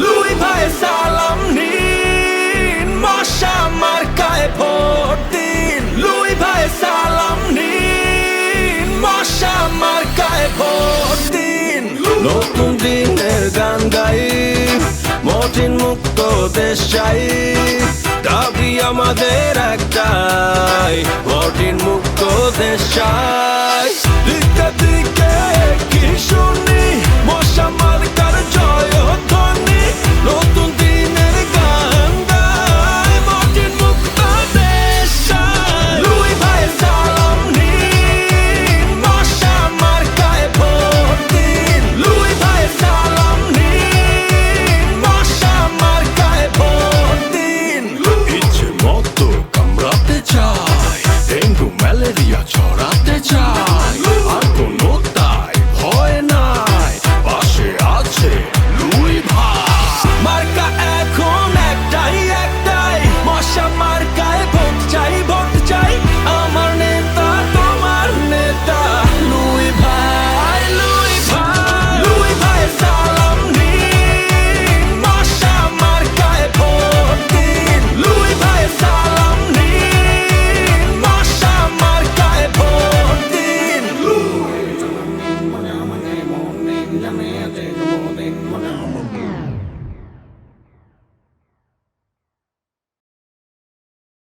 Luis ভাই সালাম নিন মশা মার্কায় ভোট দিন লুই ভাই সালাম নিন মশা মার্কায় ভোট দিন নতুন দিনের গান গাই মতিন মুক্ত দেশ চাই আমাদের একটাই মতিন মুক্ত দেশ